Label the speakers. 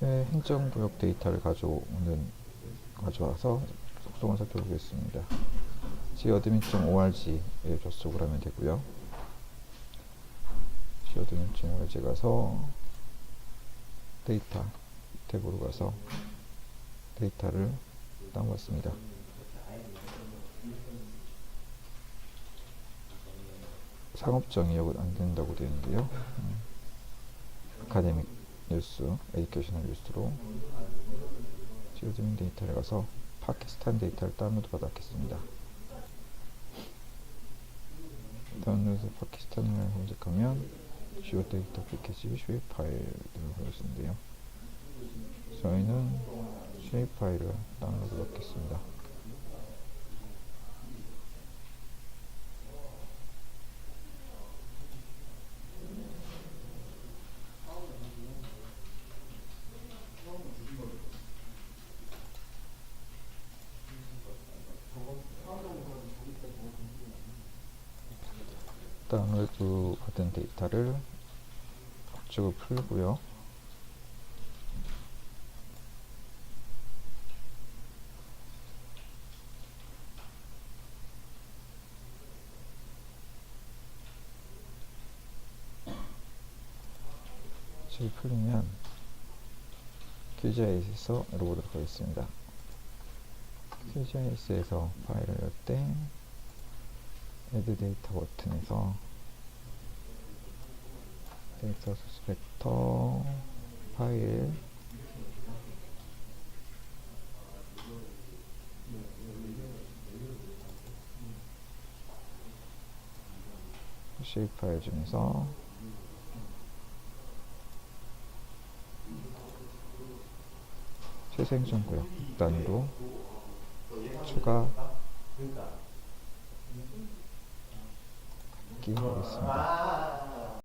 Speaker 1: 네, 행정구역 데이터를 가져오는 가져와서 속성을 살펴보겠습니다. geadmin.org에 접속을 하면 되고요. geadmin.org 가서 데이터 탭으로 가서 데이터를 다운받습니다. 상업적 이역은 안 된다고 되어 있는데요. 음, 아카데믹 뉴스, 에듀케이셔널 뉴스로 지오드민 데이터를 가서 파키스탄 데이터를 다운로드 받았겠습니다. 다운로드 파키스탄을 검색하면 지오 데이터 패키지 쉐입 파일을 보여주는데요. 저희는 쉐입 파일을 다운로드 받겠습니다. 다운로드 받은 데이터를 압축을 풀고요. 압축이 풀리면 QGIS에서 열어보도록 하겠습니다. QGIS에서 파일을 열때 애드 데이터 버튼에서 데이터 소스 벡터 파일 쉐입 파일 중에서 최생정구역 단위로 추가 갖기 하겠습니다.